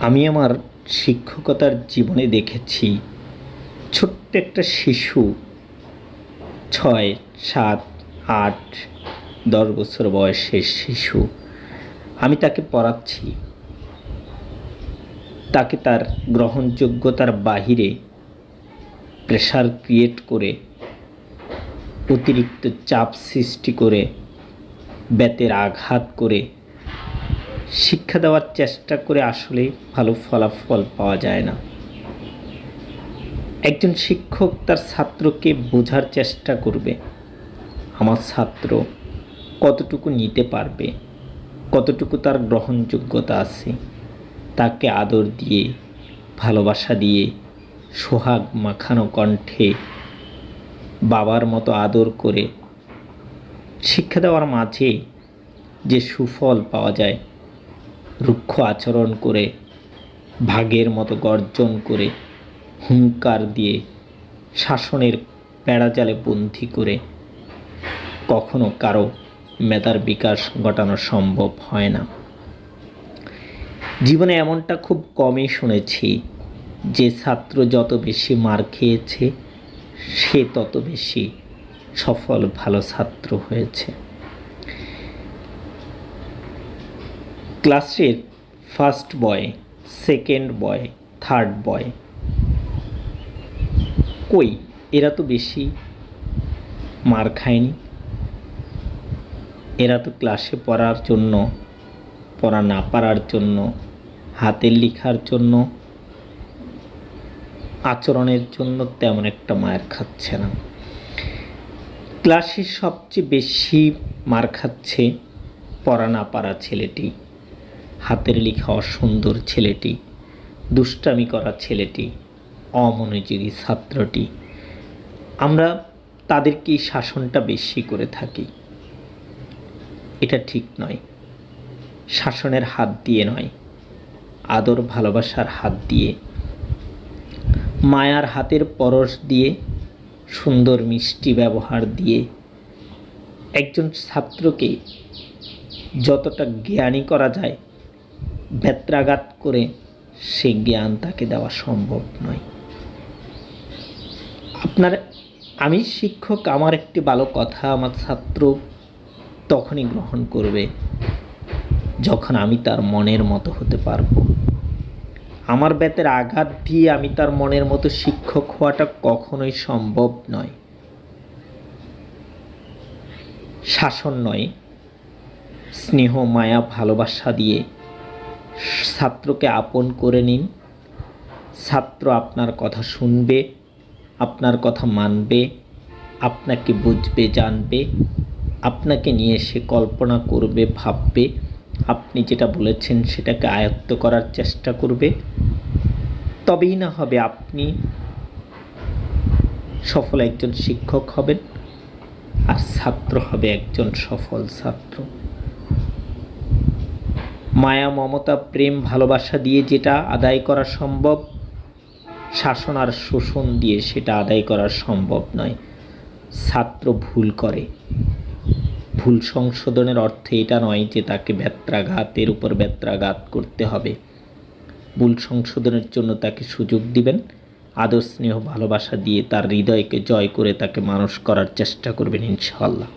আমি আমার শিক্ষকতার জীবনে দেখেছি, ছোট্ট একটা শিশু, ছয়, সাত, আট, দশ বছর বয়সের শিশু। আমি তাকে পড়াচ্ছি। তাকে তার গ্রহণযোগ্যতার বাহিরে প্রেশার ক্রিয়েট করে, অতিরিক্ত চাপ সৃষ্টি করে বেতের আঘাত করে শিক্ষা দেওয়ার চেষ্টা করে আসলে ভালো ফলাফল পাওয়া যায় না। একজন শিক্ষক তার ছাত্রকে বোঝার চেষ্টা করবে, আমার ছাত্র কতটুকু নিতে পারবে, কতটুকু তার গ্রহণযোগ্যতা আছে, তাকে আদর দিয়ে, ভালোবাসা দিয়ে, সোহাগ মাখানো কণ্ঠে, বাবার মতো আদর করে, শিক্ষা দেওয়ার মাঝে যে সুফল পাওয়া যায় রুক্ষ আচরণ করে, ভাগের মতো গর্জন করে, হুঙ্কার দিয়ে শাসনের বেড়াজালে বন্দি করে। কখনো কারও মেধার বিকাশ ঘটানো সম্ভব হয় না। জীবনে এমনটা খুব কমই শুনেছি, যে ছাত্র যত বেশি মার খেয়েছে, সে তত বেশি সফল, ভালো ছাত্র হয়েছে। ক্লাসের first boy, second boy, third boy. কই? এরা তো বেশি মার খায়নি। এরা তো ক্লাসে পড়ার জন্য, পড়া না পারার জন্য, হাতের লেখার জন্য, আচরণের জন্য তেমন একটা মায়ের খাচ্ছে না। ক্লাসে সবচেয়ে বেশি মার খাচ্ছে পড়া না পারা ছেলেটি। হাতের লেখা অসুন্দর ছেলেটি, দুষ্টামি করা ছেলেটি, অমনোযোগী ছাত্রটি। আমরা তাদেরকেই শাসনটা বেশি করে থাকি। এটা ঠিক নয়। শাসনের হাত দিয়ে নয়, আদর ভালোবাসার হাত দিয়ে। মায়ার হাতের পরশ দিয়ে, সুন্দর মিষ্টি ব্যবহার দিয়ে। একজন ছাত্রকে যতটা জ্ঞানী করা যায় ব্যত্রাঘাত করে সে জ্ঞান তাকে দেওয়া সম্ভব নয়। আপনার, আমি শিক্ষক, আমার একটি ভালো কথা আমার ছাত্র তখনই গ্রহণ করবে যখন আমি তার মনের মতো হতে পারব। আমার বেতের আঘাত দিয়ে আমি তার মনের মতো শিক্ষক হওয়াটা কখনোই সম্ভব নয়। শাসন নয়, স্নেহ, মায়া, ভালোবাসা দিয়ে ছাত্রকে আপন করে নিন। ছাত্র আপনার কথা শুনবে, আপনার কথা মানবে, আপনাকে বুঝবে, জানবে, আপনাকে নিয়ে সে কল্পনা করবে, ভাববে, আপনি যেটা বলেছেন সেটাকে আয়ত্ত করার চেষ্টা করবে। তবেই না হবে আপনি সফল একজন শিক্ষক হবেন, আর ছাত্র হবে একজন সফল ছাত্র। মায়া, মমতা, প্রেম, ভালোবাসা দিয়ে যেটা আদায় করা সম্ভব, শাসন আর শোষণ দিয়ে সেটা আদায় করা সম্ভব নয়। ছাত্র ভুল করে। ভুল সংশোধনের অর্থে এটা নয় যে তাকে ব্যত্রাঘাতের উপর ব্যত্রাঘাত করতে হবে। ভুল সংশোধনের জন্য তাকে সুযোগ দিবেন। আদর, স্নেহ, ভালোবাসা দিয়ে তার হৃদয়কে জয় করে তাকে মানুষ করার চেষ্টা করবেন ইনশাআল্লাহ।